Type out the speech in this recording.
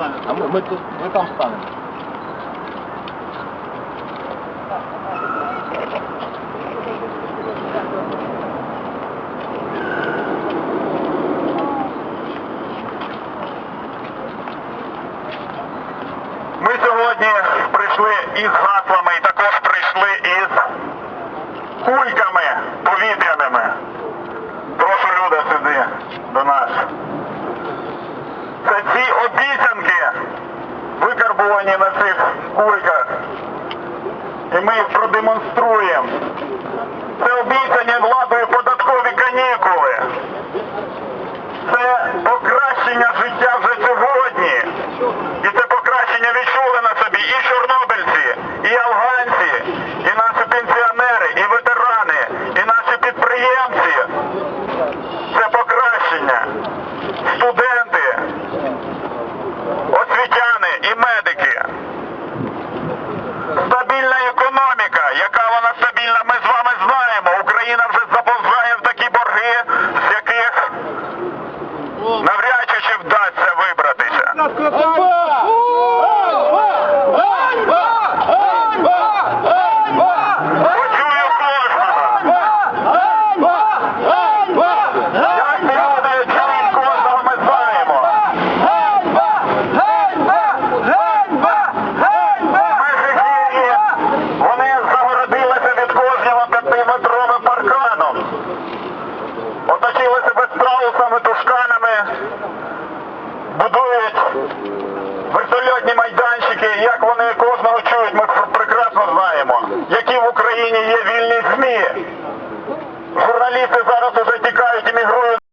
А ми, ми, тут- ми там станемо. Ми сьогодні прийшли із гаслами і також прийшли із кульками повітряними. Прошу люди сюди до нас. Горько. и мы продемонструем. Оточилися без страусами, тушканами, будують вертольотні майданчики, як вони кожного чують, ми прекрасно знаємо, які в Україні є вільні ЗМІ. Журналісти зараз уже тікають, іммігрують.